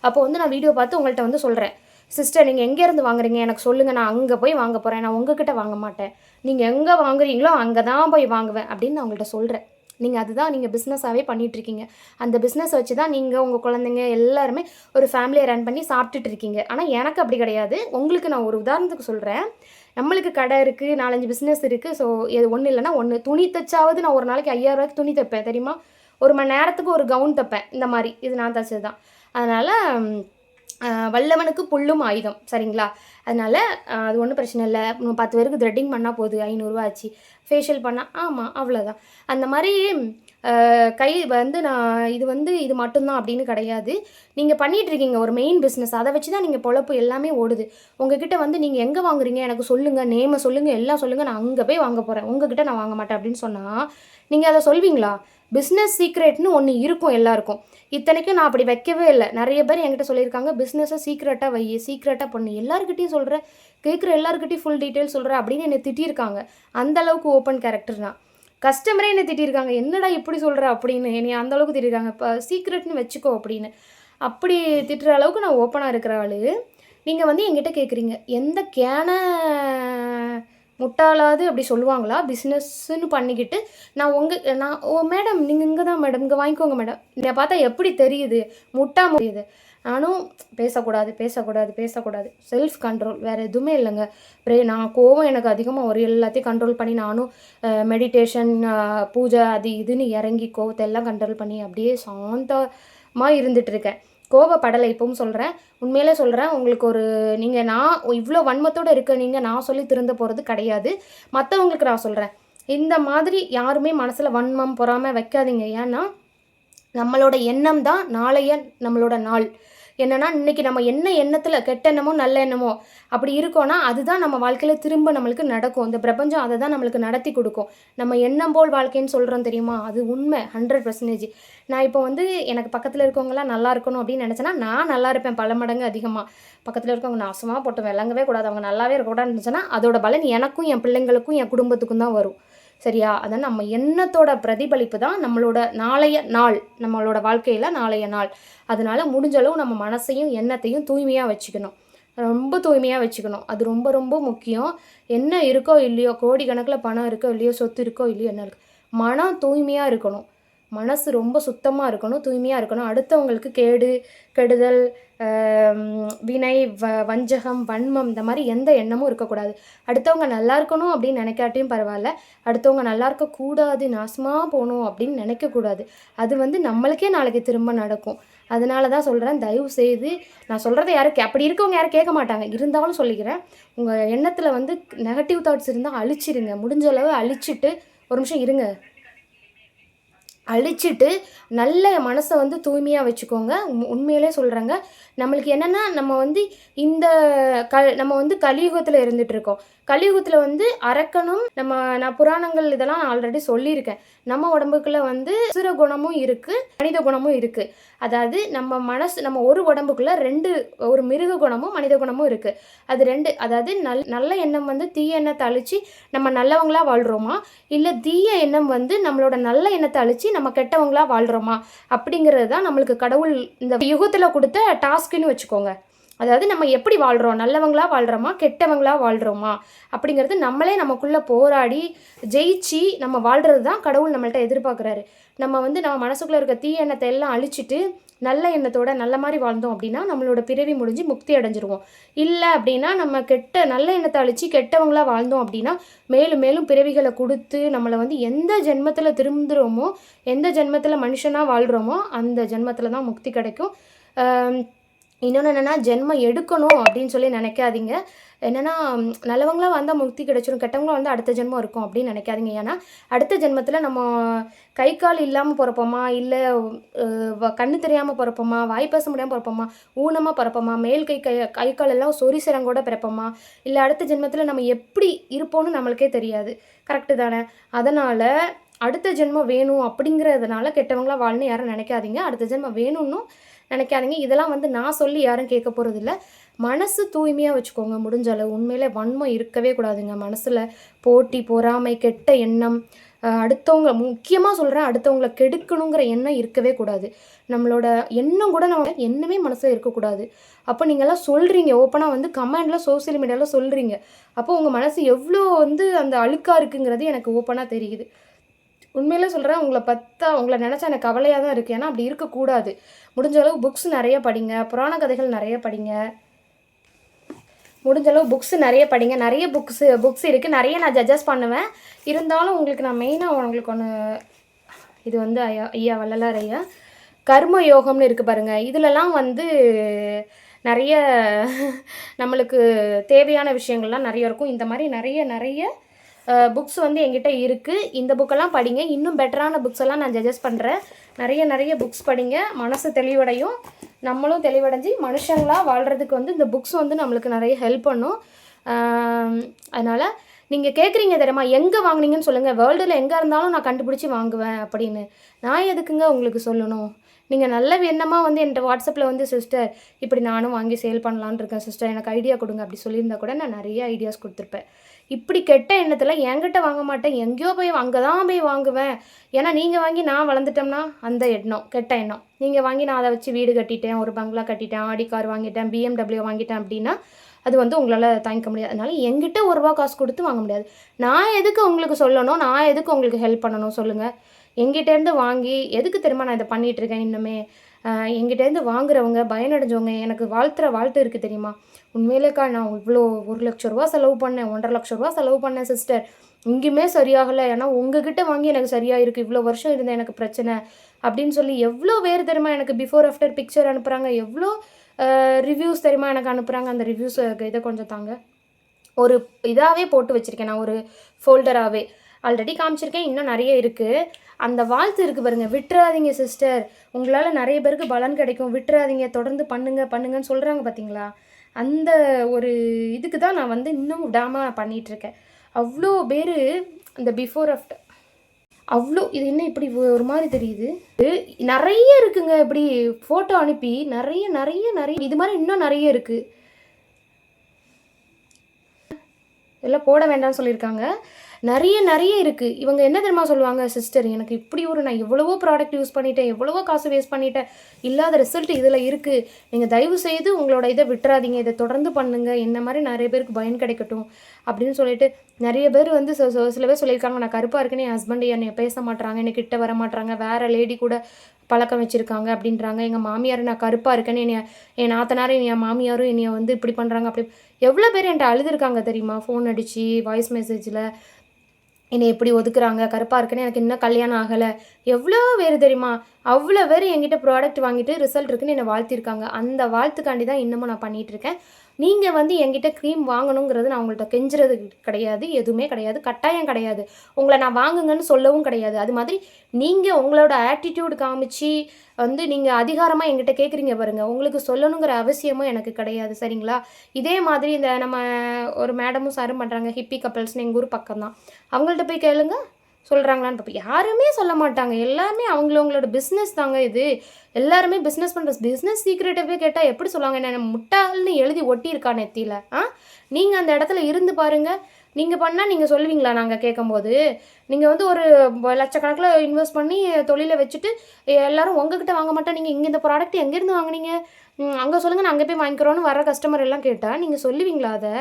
அப்போ வந்து நான் வீடியோ பார்த்து உங்கள்கிட்ட வந்து சொல்கிறேன் சிஸ்டர் நீங்கள் எங்கேருந்து வாங்குறீங்க? எனக்கு சொல்லுங்கள் நான் அங்கே போய் வாங்க போகிறேன் நான் உங்ககிட்ட வாங்க மாட்டேன். நீங்கள் எங்கே வாங்குறீங்களோ அங்கே தான் போய் வாங்குவேன் அப்படின்னு நான் உங்கள்கிட்ட சொல்கிறேன் நீங்கள் அதுதான் நீங்கள் பிஸ்னஸாகவே பண்ணிகிட்ருக்கீங்க அந்த பிஸ்னஸ் வச்சு தான் நீங்கள் உங்கள் குழந்தைங்க எல்லாருமே ஒரு ஃபேமிலியை ரன் பண்ணி சாப்பிட்டுட்டு இருக்கீங்க. ஆனால் எனக்கு அப்படி கிடையாது. உங்களுக்கு நான் ஒரு உதாரணத்துக்கு சொல்கிறேன் நம்மளுக்கு கடை இருக்குது நாலஞ்சு பிஸ்னஸ் இருக்குது ஸோ இது ஒன்றும் இல்லைன்னா ஒன்று துணி தைச்சாவது நான் ஒரு நாளைக்கு ஐயாயிரம் துணி தைப்பேன் தெரியுமா? ஒரு மணி நேரத்துக்கு ஒரு கவுன் தைப்பேன். இந்த மாதிரி. இது நான் தைச்சது தான் அதனால் வல்லவனுக்கு புல்லும் ஆயுதம் சரிங்களா? அதனால் அது ஒன்றும் பிரச்சனை இல்லை. பத்து பேருக்கு த்ரெட்டிங் பண்ணால் போகுது ஐநூறுரூவா ஆச்சு. ஃபேஷியல் பண்ணால் ஆமாம் அவ்வளோதான் அந்த மாதிரி கை வந்து நான் இது வந்து இது மட்டும்தான் அப்படின்னு கிடையாது. நீங்கள் பண்ணிகிட்ருக்கீங்க ஒரு மெயின் பிஸ்னஸ் அதை வச்சு தான் நீங்கள் பொழப்பு எல்லாமே ஓடுது. உங்ககிட்ட வந்து நீங்கள் எங்கே வாங்குறீங்க? எனக்கு சொல்லுங்கள் நேமை சொல்லுங்கள் எல்லாம் சொல்லுங்கள் நான் அங்கே போய் வாங்க போகிறேன் உங்ககிட்ட நான் வாங்க மாட்டேன் அப்படின்னு சொன்னால் நீங்கள் அதை சொல்வீங்களா? பிஸ்னஸ் சீக்ரெட்னு ஒன்று இருக்கும் எல்லாருக்கும். இத்தனைக்கும் நான் அப்படி வைக்கவே இல்லை. நிறைய பேர் என்கிட்ட சொல்லியிருக்காங்க பிஸ்னஸை சீக்ரெட்டாக வை சீக்ரெட்டாக பண்ணு. எல்லாருக்கிட்டையும் சொல்கிறேன் கேட்குற எல்லாருக்கிட்டையும் ஃபுல் டீட்டெயில் சொல்கிறேன் அப்படின்னு என்னை திட்டியிருக்காங்க. அந்த அளவுக்கு ஓப்பன் கேரக்டர் தான் கஸ்டமரே என்னை திட்டியிருக்காங்க என்னடா இப்படி சொல்கிற அப்படின்னு என்னை அந்த அளவுக்கு திட்டிருக்காங்க இப்போ சீக்ரெட்னு வச்சுக்கோ அப்படின்னு. அப்படி திட்டுற அளவுக்கு நான் ஓப்பனாக இருக்கிற ஆள். நீங்கள் வந்து என்கிட்ட கேட்குறீங்க எந்த கேன முட்டாளாது அப்படி சொல்லுவாங்களா? பிஸ்னஸ்ன்னு பண்ணிக்கிட்டு நான் உங்கள் நான் ஓ மேடம் நீங்கள் இங்கே தான் மேடம் இங்கே வாங்கிக்கோங்க மேடம் என்னை பார்த்தா எப்படி தெரியுது? முட்டா முடியுது நானும் பேசக்கூடாது பேசக்கூடாது பேசக்கூடாது. செல்ஃப் கண்ட்ரோல் வேறு எதுவுமே இல்லைங்க. ப்ரே நான் கோவம் எனக்கு அதிகமாக ஒரு எல்லாத்தையும் கண்ட்ரோல் பண்ணி நானும் மெடிடேஷன் பூஜை அது இதுன்னு இறங்கி கோவத்தை எல்லாம் கண்ட்ரோல் பண்ணி அப்படியே சாந்தமாக இருந்துகிட்ருக்கேன் கோவப்படலை இப்பவும் சொல்கிறேன் உண்மையிலே சொல்கிறேன் உங்களுக்கு ஒரு நீங்கள் நான் இவ்வளோ வன்மத்தோடு இருக்க நீங்கள் நான் சொல்லி திருந்த போகிறது கிடையாது. மற்றவங்களுக்கு நான் சொல்கிறேன் இந்த மாதிரி யாருமே மனசில் வன்மம் பொறாமல் வைக்காதீங்க. ஏன்னா நம்மளோட எண்ணம் தான் நாளைய நம்மளோட நாள். என்னென்னா இன்னைக்கு நம்ம என்ன எண்ணத்தில் கெட்ட எண்ணமோ நல்ல எண்ணமோ அப்படி இருக்கோன்னா அதுதான் நம்ம வாழ்க்கையில் திரும்ப நம்மளுக்கு நடக்கும். இந்த பிரபஞ்சம் அதை தான் நம்மளுக்கு நடத்தி கொடுக்கும். நம்ம எண்ணம் போல் வாழ்க்கைன்னு சொல்கிறோம் தெரியுமா? அது உண்மை ஹண்ட்ரட் பர்சன்டேஜ் நான் இப்போ வந்து எனக்கு பக்கத்தில் இருக்கவங்கலாம் நல்லா இருக்கணும் அப்படின்னு நினச்சேன்னா நான் நல்லா இருப்பேன் பல மடங்கு அதிகமாக பக்கத்தில் இருக்கவங்க நாசமாக போட்டு விளங்கவே கூடாது. அவங்க நல்லாவே இருக்கக்கூடாதுன்னு இருந்துச்சுன்னா அதோட பலன் எனக்கும் என் பிள்ளைங்களுக்கும் என் குடும்பத்துக்கும் தான் வரும். சரியா? அதான் நம்ம எண்ணத்தோட பிரதிபலிப்பு தான் நம்மளோட நாளைய நாள் நம்மளோட வாழ்க்கையில் நாளைய நாள். அதனால் முடிஞ்சளவு நம்ம மனசையும் எண்ணத்தையும் தூய்மையாக வச்சுக்கணும். ரொம்ப தூய்மையாக வச்சுக்கணும். அது ரொம்ப ரொம்ப முக்கியம். என்ன இருக்கோ இல்லையோ கோடிக்கணக்கில் பணம் இருக்கோ இல்லையோ சொத்து இருக்கோ இல்லையோ என்ன இருக்குது மனம் தூய்மையாக இருக்கணும். மனசு ரொம்ப சுத்தமாக இருக்கணும் தூய்மையாக இருக்கணும். அடுத்தவங்களுக்கு கேடு கெடுதல் வினை வ வஞ்சகம் வன்மம் இந்த மாதிரி எந்த எண்ணமும் இருக்கக்கூடாது. அடுத்தவங்க நல்லா இருக்கணும் அப்படின்னு நினைக்காட்டியும் பரவாயில்ல. அடுத்தவங்க நல்லா இருக்கக்கூடாது நாசமாக போகணும் அப்படின்னு நினைக்கக்கூடாது. அது வந்து நம்மளுக்கே நாளைக்கு திரும்ப நடக்கும். அதனால தான் சொல்கிறேன் தயவு செய்து நான் சொல்கிறத யாரும் கே- அப்படி இருக்கவங்க யாரும் கேட்க மாட்டாங்க. இருந்தாலும் சொல்லிக்கிறேன் உங்கள் எண்ணத்தில் வந்து நெகட்டிவ் தாட்ஸ் இருந்தால் அழிச்சிருங்க. முடிஞ்ச அளவு அழிச்சிட்டு ஒரு நிமிஷம் இருங்க. அழிச்சிட்டு நல்ல மனசை வந்து தூய்மையாக வச்சுக்கோங்க. உண்மையிலே சொல்கிறேங்க நம்மளுக்கு என்னென்னா நம்ம வந்து இந்த க நம்ம வந்து கலியுகத்தில் இருந்துட்டு இருக்கோம். கலியுகத்தில் வந்து அரக்கனும் நம்ம நான் புராணங்கள் இதெல்லாம் நான் ஆல்ரெடி சொல்லியிருக்கேன். நம்ம உடம்புக்குள்ள வந்து சுர குணமும் இருக்குது மனித குணமும் இருக்குது அதாவது நம்ம மனசு நம்ம ஒரு உடம்புக்குள்ள ரெண்டு ஒரு மிருக குணமும் மனித குணமும் இருக்குது அது ரெண்டு அதாவது நல் நல்ல எண்ணம் வந்து தீய எண்ணத்தை அழிச்சு நம்ம நல்லவங்களா வாழ்கிறோமா இல்லை தீய எண்ணம் வந்து நம்மளோட நல்ல எண்ணத்தை அழிச்சு நம்ம கெட்டவங்களா வாழ்கிறோமா அப்படிங்கிறது தான் நம்மளுக்கு கடவுள் இந்த யுகத்தில் கொடுத்த டாஸ்க்குன்னு வச்சுக்கோங்க. அதாவது நம்ம எப்படி வாழ்கிறோம் நல்லவங்களா வாழ்கிறோமா கெட்டவங்களா வாழ்கிறோமா அப்படிங்கிறது நம்மளே நமக்குள்ளே போராடி ஜெயிச்சு நம்ம வாழ்கிறது தான் கடவுள் நம்மள்ட்ட எதிர்பார்க்குறாரு. நம்ம வந்து நம்ம மனசுக்குள்ளே இருக்க தீய எண்ணத்தை எல்லாம் அழிச்சிட்டு நல்ல எண்ணத்தோட நல்ல மாதிரி வாழ்ந்தோம் அப்படின்னா நம்மளோட பிறவி முடிஞ்சு முக்தி அடைஞ்சிருவோம். இல்லை அப்படின்னா நம்ம கெட்ட நல்ல எண்ணத்தை அழிச்சு கெட்டவங்களாக வாழ்ந்தோம் அப்படின்னா மேலும் மேலும் பிறவிகளை கொடுத்து நம்மளை வந்து எந்த ஜென்மத்தில் திரும்புகிறோமோ எந்த ஜென்மத்தில் மனுஷனாக வாழ்கிறோமோ அந்த ஜென்மத்தில் தான் முக்தி கிடைக்கும். இன்னொன்று என்னென்னா ஜென்மம் எடுக்கணும் அப்படின்னு சொல்லி நினைக்காதீங்க. என்னென்னா நல்லவங்களாம் வந்தால் முக்தி கிடைச்சிரும் கெட்டவங்களாம் வந்து அடுத்த ஜென்மம் இருக்கும் அப்படின்னு நினைக்காதீங்க. ஏன்னா அடுத்த ஜென்மத்தில் நம்ம கை கால் இல்லாமல் பிறப்போமா? இல்லை கண்ணு தெரியாமல் பிறப்போமா? வாய் பேச முடியாமல் பிறப்போமா? ஊனமாக பிறப்போமா? மேல் கை கை கை கால் எல்லாம் சொறி சிறங்கோட பிறப்போமா? இல்லை அடுத்த ஜென்மத்தில் நம்ம எப்படி இருப்போம்னு நம்மளுக்கே தெரியாது. கரெக்டு தானே? அதனால் அடுத்த ஜென்மம் வேணும் அப்படிங்கிறதுனால கெட்டவங்களா வாழணும் யாரும் நினைக்காதீங்க. அடுத்த ஜென்மம் வேணும்னும் நினைக்காதீங்க. இதெல்லாம் வந்து நான் சொல்லி யாரும் கேட்க போகிறதில்ல மனசு தூய்மையாக வச்சுக்கோங்க. முடிஞ்ச அளவு. உண்மையிலே வன்மம் இருக்கவே கூடாதுங்க. மனசில் போட்டி பொறாமை கெட்ட எண்ணம் அடுத்தவங்க முக்கியமாக சொல்கிறேன் அடுத்தவங்களை கெடுக்கணுங்கிற எண்ணம் இருக்கவே கூடாது. நம்மளோட எண்ணம் கூட நம்ம எண்ணமே மனசில் இருக்கக்கூடாது. அப்போ நீங்கள்லாம் சொல்கிறீங்க ஓப்பனாக வந்து கமெண்டில் சோஷியல் மீடியாவில் சொல்கிறீங்க அப்போ உங்கள் மனசு எவ்வளோ வந்து அந்த அழுக்காக இருக்குங்கிறது எனக்கு ஓப்பனாக தெரியுது. உண்மையிலே சொல்கிறேன் உங்களை பற்றா உங்களை நினச்சா எனக்கு கவலையாக தான் இருக்குது ஏன்னா அப்படி இருக்கக்கூடாது. முடிஞ்ச அளவு புக்ஸ் நிறைய படிங்க புராண கதைகள் நிறைய படிங்க. முடிஞ்ச அளவு புக்ஸ் நிறைய படிங்க. நிறைய புக்ஸு புக்ஸ் இருக்குது நிறைய நான் ஜட்ஜஸ் பண்ணுவேன். இருந்தாலும் உங்களுக்கு நான் மெயினாக உங்களுக்கு ஒன்று இது வந்து ஐயா ஐயா வள்ளலார் ஐயா கர்ம யோகம்னு இருக்குது பாருங்கள் இதிலலாம் வந்து நிறைய நம்மளுக்கு தேவையான விஷயங்கள்லாம் நிறைய இருக்கும். இந்த மாதிரி நிறைய நிறைய புக்ஸ் வந்து எங்கிட்ட இருக்குது இந்த புக்கெல்லாம் படிங்க. இன்னும் பெட்டரான புக்ஸ் எல்லாம் நான் சஜஸ்ட் பண்ணுறேன் நிறைய நிறைய புக்ஸ் படிங்க. மனசு தெளிவடையும். நம்மளும் தெளிவடைஞ்சு மனுஷங்களாக வாழ்கிறதுக்கு வந்து இந்த புக்ஸ் வந்து நம்மளுக்கு நிறைய ஹெல்ப் பண்ணும். அதனால் நீங்கள் கேட்குறீங்க தெரியுமா? எங்கே வாங்குனீங்கன்னு சொல்லுங்கள் வேர்ல்டில் எங்கே இருந்தாலும் நான் கண்டுபிடிச்சி வாங்குவேன் அப்படின்னு. நான் எதுக்குங்க உங்களுக்கு சொல்லணும்? நீங்கள் நல்ல எண்ணமாக வந்து என்கிட்ட வாட்ஸ்அப்பில் வந்து சிஸ்டர் இப்படி நானும் வாங்கி சேல் பண்ணலான்னு இருக்கேன். சிஸ்டர் எனக்கு ஐடியா கொடுங்க. அப்படி சொல்லியிருந்தா கூட நான் நிறைய ஐடியாஸ் கொடுத்துருப்பேன். இப்படி கெட்ட எண்ணத்தில் என்கிட்ட வாங்க மாட்டேன். எங்கேயோ போய் அங்கே தான் போய் வாங்குவேன். ஏன்னா நீங்கள் வாங்கி நான் வளர்ந்துட்டோம்னா அந்த எண்ணம் கெட்ட எண்ணம். நீங்கள் வாங்கி நான் அதை வச்சு வீடு கட்டிட்டேன் ஒரு பங்களா கட்டிட்டேன் ஆடி கார் வாங்கிட்டேன் பிஎம்டபிள்யூ வாங்கிட்டேன் அப்படின்னா அது வந்து உங்களால் தாங்கிக்க முடியாது. அதனால் எங்கிட்ட ஒரு ரூபா காசு கொடுத்து வாங்க முடியாது. நான் எதுக்கு உங்களுக்கு சொல்லணும்? நான் எதுக்கு உங்களுக்கு ஹெல்ப் பண்ணணும்? சொல்லுங்கள் எங்கிட்டேருந்து வாங்கி எதுக்கு தெரியுமா நான் இதை பண்ணிகிட்ருக்கேன் இன்னுமே? எங்கிட்டேருந்து வாங்குறவங்க பயனடைஞ்சவங்க எனக்கு வாழ்த்துற வாழ்த்து இருக்குது தெரியுமா? உண்மையிலேக்கா நான் இவ்வளோ ஒரு லட்ச ரூபா செலவு பண்ணேன் ஒன்றரை லட்ச ரூபா செலவு பண்ணேன் சிஸ்டர் இங்கேயுமே சரியாகலை. ஏன்னா உங்ககிட்ட வாங்கி எனக்கு சரியாக இருக்குது இவ்வளோ வருஷம் இருந்தேன் எனக்கு பிரச்சனை அப்படின்னு சொல்லி எவ்வளோ வேறு தெரியுமா எனக்கு பிஃபோர் ஆஃப்டர் பிக்சர் அனுப்புகிறாங்க எவ்வளோ ரிவ்யூஸ் தெரியுமா எனக்கு அனுப்புகிறாங்க அந்த ரிவ்யூஸ் இதை கொஞ்சம் தாங்க. ஒரு இதாகவே போட்டு வச்சுருக்கேன் நான் ஒரு ஃபோல்டராகவே ஆல்ரெடி காமிச்சிருக்கேன் இன்னும் நிறைய இருக்குது அந்த வாழ்த்து இருக்குது பாருங்கள் விட்டுறாதீங்க சிஸ்டர் உங்களால் நிறைய பேருக்கு பலன் கிடைக்கும். விட்டுறாதீங்க. தொடர்ந்து பண்ணுங்கள் பண்ணுங்கன்னு சொல்கிறாங்க பார்த்தீங்களா அந்த ஒரு இதுக்கு தான் நான் வந்து இன்னும் விடாமல் பண்ணிகிட்ருக்கேன் அவ்வளோ பேர் இந்த பிஃபோர் ஆஃப்டர் அவ்வளோ இது என்ன இப்படி ஒரு மாதிரி தெரியுது? நிறைய இருக்குங்க இப்படி ஃபோட்டோ அனுப்பி நிறைய நிறைய நிறைய இது மாதிரி இன்னும் நிறைய இருக்குது எல்லாம் போட வேண்டாம்னு சொல்லியிருக்காங்க. நிறைய நிறைய இருக்குது இவங்க என்ன தெரியுமா சொல்லுவாங்க? சிஸ்டர் எனக்கு இப்படி ஒரு நான் எவ்வளவோ ப்ராடக்ட் யூஸ் பண்ணிட்டேன் எவ்வளவோ காசு வேஸ்ட் பண்ணிட்டேன். இல்லாத ரிசல்ட் இதில் இருக்குது நீங்கள் தயவு செய்து உங்களோட இதை விட்டுறாதீங்க. இதை தொடர்ந்து பண்ணுங்கள் என்ன மாதிரி நிறைய பேருக்கு பயன் கிடைக்கட்டும். அப்படின்னு சொல்லிட்டு நிறைய பேர் வந்து சில- சில பேர் சொல்லியிருக்காங்க. நான் கருப்பாக இருக்கேன்னு என் ஹஸ்பண்ட் என்னை பேச மாட்டாங்க என்னை கிட்ட வர மாட்டாங்க வேறு லேடி கூட பழக்கம் வச்சுருக்காங்க. அப்படின்றாங்க. எங்கள் மாமியார் நான் கருப்பாக இருக்கேன்னு என்னைய என் நாத்தனார் என் மாமியாரும் என்னைய வந்து இப்படி பண்ணுறாங்க அப்படி எவ்வளோ பேர் என்கிட்ட அழுதுருக்காங்க தெரியுமா? ஃபோன் அடித்து வாய்ஸ் மெசேஜில் என்னை எப்படி ஒதுக்குறாங்க? கருப்பாக இருக்குன்னு எனக்கு இன்னும் கல்யாணம் ஆகலை. எவ்வளோ பேர் தெரியுமா? அவ்வளோ பேர் என்கிட்ட ப்ராடக்ட் வாங்கிட்டு ரிசல்ட் இருக்குன்னு என்னை வாழ்த்திருக்காங்க அந்த வாழ்த்துக்காண்டி தான் இன்னமும் நான் பண்ணிகிட்ருக்கேன். நீங்கள் வந்து என்கிட்ட க்ரீம் வாங்கணுங்கிறது நான் உங்கள்கிட்ட கெஞ்சுறது கிடையாது எதுவுமே கிடையாது கட்டாயம் கிடையாது. உங்களை நான் வாங்குங்கன்னு சொல்லவும் கிடையாது. அது மாதிரி நீங்கள் உங்களோட ஆட்டிடியூட் காமிச்சு வந்து நீங்கள் அதிகாரமாக என்கிட்ட கேட்குறீங்க பாருங்கள் உங்களுக்கு சொல்லணுங்கிற அவசியமும் எனக்கு கிடையாது சரிங்களா? இதே மாதிரி இந்த நம்ம ஒரு மேடமும் சாரும் பண்ணுறாங்க ஹிப்பி கப்பல்ஸ்னு எங்கள் ஊர் பக்கம் தான் அவங்கள்ட்ட போய் கேளுங்க. சொல்கிறாங்களான்னு பார்ப்போம் யாருமே சொல்ல மாட்டாங்க. எல்லாருமே அவங்களவங்களோட பிஸ்னஸ் தாங்க இது. எல்லாருமே பிஸ்னஸ் பண்ணுற பிஸ்னஸ் சீக்ரெட்டவே கேட்டால் எப்படி சொல்லுவாங்க? என்ன முட்டாள்னு எழுதி ஒட்டியிருக்கா நெத்தியில்? ஆ? நீங்கள் அந்த இடத்துல இருந்து பாருங்கள் நீங்கள் பண்ணால் நீங்கள் சொல்லுவீங்களா நாங்கள் கேட்கும்போது? நீங்கள் வந்து ஒரு லட்சக்கணக்கில் இன்வெஸ்ட் பண்ணி தொழிலை வச்சுட்டு எல்லோரும் உங்ககிட்ட வாங்க மாட்டோம் நீங்கள் இங்கே இந்த ப்ராடக்ட் எங்கேருந்து வாங்குனீங்க? அங்கே சொல்லுங்கள் நான் அங்கே போய் வாங்கிக்கிறோன்னு வர கஸ்டமர் எல்லாம் கேட்டால் நீங்கள் சொல்லுவீங்களா அதை?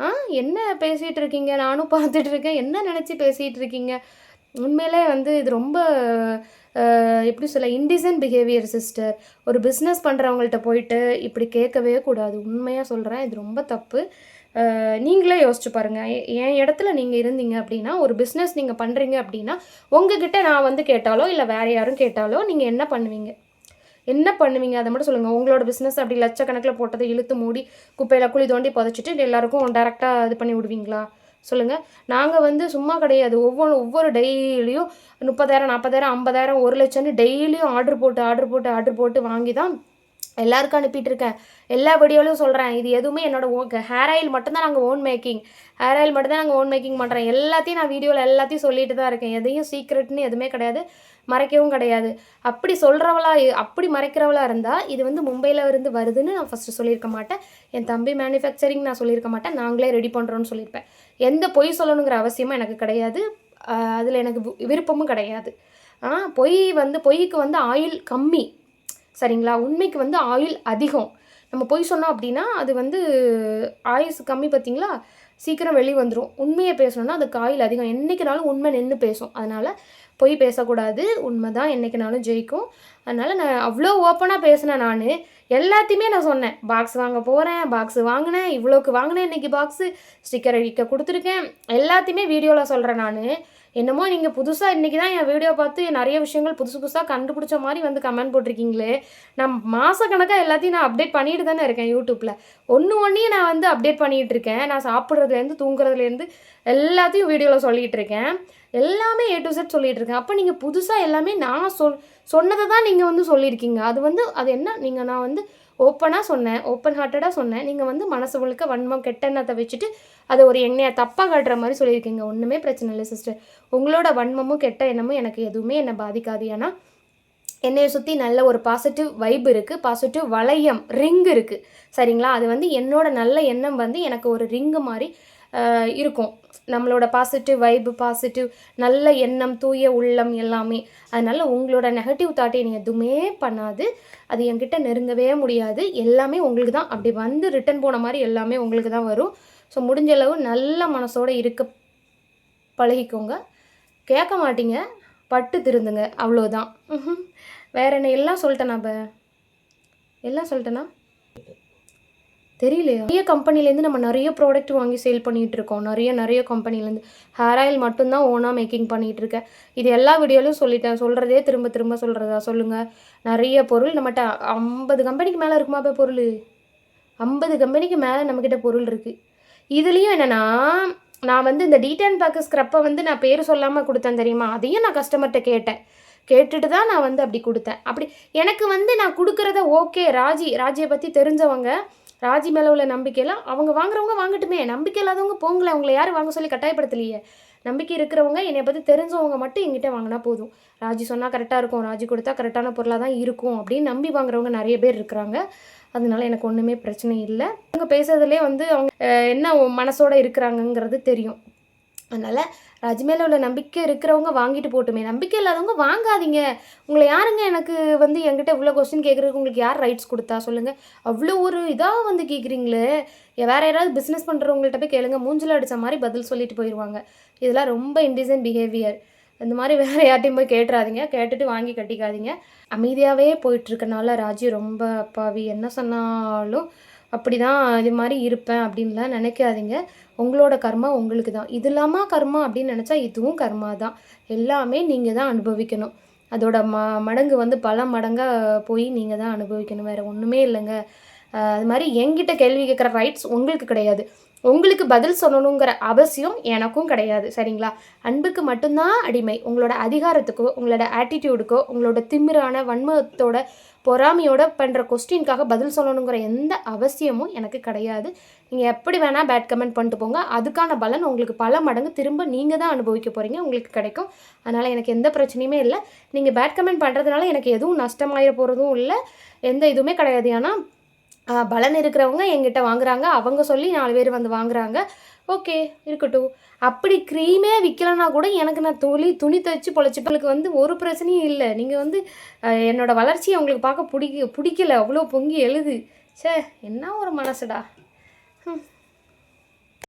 ஆ என்ன பேசிகிட்டு இருக்கீங்க நானும் பார்த்துட்டு இருக்கேன் என்ன நினச்சி பேசிகிட்டு இருக்கீங்க உண்மையிலே வந்து இது ரொம்ப எப்படி சொல்ல இன்டிசன்ட் பிஹேவியர் சிஸ்டர் ஒரு பிஸ்னஸ் பண்ணுறவங்கள்ட்ட போயிட்டு இப்படி கேட்கவே கூடாது. உண்மையாக சொல்கிறேன் இது ரொம்ப தப்பு. நீங்களே யோசிச்சு பாருங்கள் எ- என் இடத்துல நீங்கள் இருந்தீங்க அப்படின்னா ஒரு பிஸ்னஸ் நீங்கள் பண்ணுறீங்க அப்படின்னா உங்ககிட்ட நான் வந்து கேட்டாலோ இல்லை வேறு யாரும் கேட்டாலோ நீங்கள் என்ன பண்ணுவீங்க? என்ன பண்ணுவீங்க? அதை மட்டும் சொல்லுங்கள் உங்களோட பிஸ்னஸ் அப்படி லட்சக்கணக்கில் போட்டதை இழுத்து மூடி குப்பையில் குழி தோண்டி புதைச்சிட்டு எல்லாருக்கும் டேரெக்டாக இது பண்ணி விடுவீங்களா? சொல்லுங்கள் நாங்கள் வந்து சும்மா கிடையாது. ஒவ்வொரு ஒவ்வொரு டெய்லியும் முப்பதாயிரம் நாற்பதாயிரம் ஐம்பதாயிரம் ஒரு லட்சம்னு டெய்லியும் ஆர்டர் போட்டு ஆர்டர் போட்டு ஆர்டர் போட்டு வாங்கி தான் எல்லாருக்கும் அனுப்பிட்டு இருக்கேன் எல்லா வீடியோலையும் சொல்கிறேன் இது எதுவுமே என்னோட ஓன் ஹேர் ஆயில் மட்டும்தான் நாங்கள் ஓன் மேக்கிங் ஹேர் ஆயில் மட்டும்தான் நாங்கள் ஓன் மேக்கிங் பண்ணுறோம் எல்லாத்தையும் நான் வீடியோவில் எல்லாத்தையும் சொல்லிட்டு தான் இருக்கேன். எதையும் சீக்ரெட்னு எதுவுமே கிடையாது. மறைக்கவும் கிடையாது. அப்படி சொல்கிறவளா அப்படி மறைக்கிறவளா இருந்தால் இது வந்து மும்பையில் இருந்து வருதுன்னு நான் ஃபஸ்ட்டு சொல்லியிருக்க மாட்டேன். என் தம்பி மேனுஃபேக்சரிங் நான் சொல்லியிருக்க மாட்டேன். நாங்களே ரெடி பண்ணுறோன்னு சொல்லியிருப்பேன். எந்த பொய் சொல்லணுங்கிற அவசியமும் எனக்கு கிடையாது. அதில் எனக்கு வி- விருப்பமும் கிடையாது. பொய் வந்து பொய்க்கு வந்து ஆயில் கம்மி. சரிங்களா? உண்மைக்கு வந்து ஆயில் அதிகம். நம்ம பொய் சொன்னோம் அப்படின்னா அது வந்து ஆயுஸ் கம்மி பார்த்திங்களா? சீக்கிரம் வெளியே வந்துடும் உண்மையை பேசணும்னா அதுக்கு ஆயில் அதிகம். என்றைக்குனாலும் உண்மை நின்று பேசும். அதனால் பொய் பேசக்கூடாது. உண்மை தான் என்றைக்குனாலும் ஜெயிக்கும். அதனால் நான் அவ்வளோ ஓப்பனாக பேசினேன் நான். எல்லாத்தையுமே நான் சொன்னேன். பாக்ஸ் வாங்க போகிறேன் பாக்ஸ் வாங்கினேன் இவ்வளோக்கு வாங்கினேன் இன்றைக்கி பாக்ஸு ஸ்டிக்கர் அடிக்க கொடுத்துருக்கேன். எல்லாத்தையுமே வீடியோவில் சொல்கிறேன் நான். என்னமோ நீங்கள் புதுசாக இன்றைக்கி தான் என் வீடியோ பார்த்து நிறைய விஷயங்கள் புதுசு புதுசாக கண்டுபிடிச்ச மாதிரி வந்து கமெண்ட் போட்டிருக்கீங்களே. நான் மாதக்கணக்காக எல்லாத்தையும் நான் அப்டேட் பண்ணிட்டு தானே இருக்கேன் யூடியூப்பில் ஒன்று ஒன்றையும் நான் வந்து அப்டேட் பண்ணிகிட்டு இருக்கேன். நான் சாப்பிட்றதுலேருந்து தூங்குறதுலேருந்து எல்லாத்தையும் வீடியோவில் சொல்லிகிட்டு இருக்கேன். எல்லாமே ஏ டு செட் சொல்லிகிட்டு இருக்கேன். அப்போ நீங்கள் புதுசாக எல்லாமே நான் சொல் சொன்னதை தான் நீங்கள் வந்து சொல்லியிருக்கீங்க. அது வந்து அது என்ன? நீங்கள் நான் வந்து ஓப்பனாக சொன்னேன் ஓப்பன் ஹார்ட்டடாக சொன்னேன். நீங்கள் வந்து மனசு முழுக்க வன்மம் கெட்ட எண்ணத்தை வச்சுட்டு அதை ஒரு எண்ணெயை தப்பாக காட்டுற மாதிரி சொல்லியிருக்கீங்க. ஒன்றுமே பிரச்சனை இல்லை சிஸ்டர் உங்களோட வன்மமும் கெட்ட எண்ணமும் எனக்கு எதுவுமே என்னை பாதிக்காது. ஏன்னா என்னையை சுற்றி நல்ல ஒரு பாசிட்டிவ் வைப் இருக்குது பாசிட்டிவ் வளையம் ரிங் இருக்குது சரிங்களா? அது வந்து என்னோட நல்ல எண்ணம் வந்து எனக்கு ஒரு ரிங்கு மாதிரி இருக்கும். நம்மளோட பாசிட்டிவ் வைப்பு பாசிட்டிவ் நல்ல எண்ணம் தூய உள்ளம் எல்லாமே. அதனால் உங்களோட நெகட்டிவ் தாட்டை நீ எதுவுமே பண்ணாது. அது என்கிட்ட நெருங்கவே முடியாது. எல்லாமே உங்களுக்கு தான். அப்படி வந்து ரிட்டன் போன மாதிரி எல்லாமே உங்களுக்கு தான் வரும். ஸோ முடிஞ்ச அளவு நல்ல மனசோடு இருக்க பழகிக்கோங்க. கேட்க மாட்டீங்க. பட்டு திருந்துங்க. அவ்வளோதான் வேற என்ன? எல்லாம் சொல்லிட்டேன் இப்போ எல்லாம் சொல்லிட்டேனா? தெரியலையா? நிறைய கம்பெனிலேருந்து நம்ம நிறைய ப்ராடக்ட் வாங்கி சேல் பண்ணிகிட்டு இருக்கோம் நிறைய நிறைய கம்பெனிலேருந்து. ஹேர் ஆயில் மட்டும்தான் ஓனாக மேக்கிங் பண்ணிகிட்டு இருக்கேன் இது எல்லா வீடியோலையும் சொல்லிட்டேன். சொல்கிறதே திரும்ப திரும்ப சொல்கிறதா சொல்லுங்கள் நிறைய பொருள் நம்மகிட்ட ஐம்பது கம்பெனிக்கு மேலே இருக்குமா இப்போ பொருள்? ஐம்பது கம்பெனிக்கு மேலே நம்மக்கிட்ட பொருள் இருக்குது இதுலேயும் என்னென்னா நான் வந்து இந்த டீடைன் பேக்கு ஸ்க்ரப்பை வந்து நான் பேர் சொல்லாமல் கொடுத்தேன் தெரியுமா? அதையும் நான் கஸ்டமர்கிட்ட கேட்டேன். கேட்டுட்டு தான் நான் வந்து அப்படி கொடுத்தேன். அப்படி எனக்கு வந்து நான் கொடுக்குறத ஓகே ராஜி ராஜியை பற்றி தெரிஞ்சவங்க ராஜி மேலே உள்ள நம்பிக்கையெல்லாம் அவங்க வாங்குறவங்க வாங்கட்டுமே. நம்பிக்கை இல்லாதவங்க போங்களேன். அவங்கள யாரும் வாங்க சொல்லி கட்டாயப்படுத்தலையே. நம்பிக்கை இருக்கிறவங்க என்னை பற்றி தெரிஞ்சவங்க மட்டும் எங்கிட்ட வாங்கினா போதும். ராஜி சொன்னால் கரெக்டாக இருக்கும். ராஜி கொடுத்தா கரெக்டான பொருளாக தான் இருக்கும் அப்படின்னு நம்பி வாங்குறவங்க நிறைய பேர் இருக்கிறாங்க. அதனால எனக்கு ஒன்றுமே பிரச்சனை இல்லை. அவங்க பேசுறதுலேயே வந்து அவங்க என்ன மனசோட இருக்கிறாங்கங்கிறது தெரியும். அதனால் ராஜ் மேலே உள்ள நம்பிக்கை இருக்கிறவங்க வாங்கிட்டு போட்டுமே. நம்பிக்கை இல்லாதவங்க வாங்காதீங்க. உங்களை யாருங்க எனக்கு வந்து என்கிட்ட இவ்வளோ கொஸ்டின் கேட்குறதுக்கு உங்களுக்கு யார் ரைட்ஸ் கொடுத்தா? சொல்லுங்கள் அவ்வளோ ஒரு இதாக வந்து கேட்குறீங்களே வேறு யாராவது பிஸ்னஸ் பண்ணுறவங்கள்ட்ட போய் கேளுங்க. மூஞ்சில் அடித்த மாதிரி பதில் சொல்லிட்டு போயிடுவாங்க இதெல்லாம் ரொம்ப இன்டிசன்ட் பிஹேவியர் இந்த மாதிரி வேறு யார்ட்டையும் போய் கேட்டுறாதீங்க. கேட்டுட்டு வாங்கி கட்டிக்காதீங்க. அமைதியாகவே போயிட்டுருக்கனால ராஜி ரொம்ப அப்பாவி. என்ன சொன்னாலும் அப்படி தான் இது மாதிரி இருப்பேன் அப்படின்லாம் நினைக்காதீங்க. உங்களோட கர்மா உங்களுக்கு தான் இது இல்லாமல் கர்மா அப்படின்னு நினச்சா இதுவும் கர்மா தான் எல்லாமே நீங்கள் தான் அனுபவிக்கணும். அதோட ம மடங்கு வந்து பல மடங்காக போய் நீங்கள் தான் அனுபவிக்கணும். வேறு ஒன்றுமே இல்லைங்க. அது மாதிரி என்கிட்ட கேள்வி கேட்குற ரைட்ஸ் உங்களுக்கு கிடையாது. உங்களுக்கு பதில் சொல்லணுங்கிற அவசியம் எனக்கும் கிடையாது. சரிங்களா? அன்புக்கு மட்டும்தான் அடிமை. உங்களோட அதிகாரத்துக்கோ உங்களோட ஆட்டிடியூடுக்கோ உங்களோட திமிரான வன்மத்தோட பொறாமையோட பண்ணுற கொஸ்டின்காக பதில் சொல்லணுங்கிற எந்த அவசியமும் எனக்கு கிடையாது. நீங்கள் எப்படி வேணால் பேட் கமெண்ட் பண்ணிட்டு போங்க. அதுக்கான பலன் உங்களுக்கு பல மடங்கு திரும்ப நீங்கள் தான் அனுபவிக்க போகிறீங்க உங்களுக்கு கிடைக்கும். அதனால் எனக்கு எந்த பிரச்சனையுமே இல்லை. நீங்கள் பேட் கமெண்ட் பண்ணுறதுனால எனக்கு எதுவும் நஷ்டமாயிட போகிறதும் இல்லை. எந்த இதுவுமே கிடையாது. ஏன்னா பலன் இருக்கிறவங்க எங்கிட்ட வாங்குறாங்க. அவங்க சொல்லி நாலு பேர் வந்து வாங்குறாங்க. ஓகே இருக்கட்டும். அப்படி க்ரீமே விற்கலனா கூட எனக்கு நான் துணி துணி தைச்சு பொழைச்சிப்பளுக்கு வந்து ஒரு பிரச்சனையும் இல்லை. நீங்கள் வந்து என்னோடய வளர்ச்சியை உங்களுக்கு பார்க்க பிடிக்க பிடிக்கல. அவ்வளோ பொங்கி எழுது. ச்சே என்ன ஒரு மனசுடா?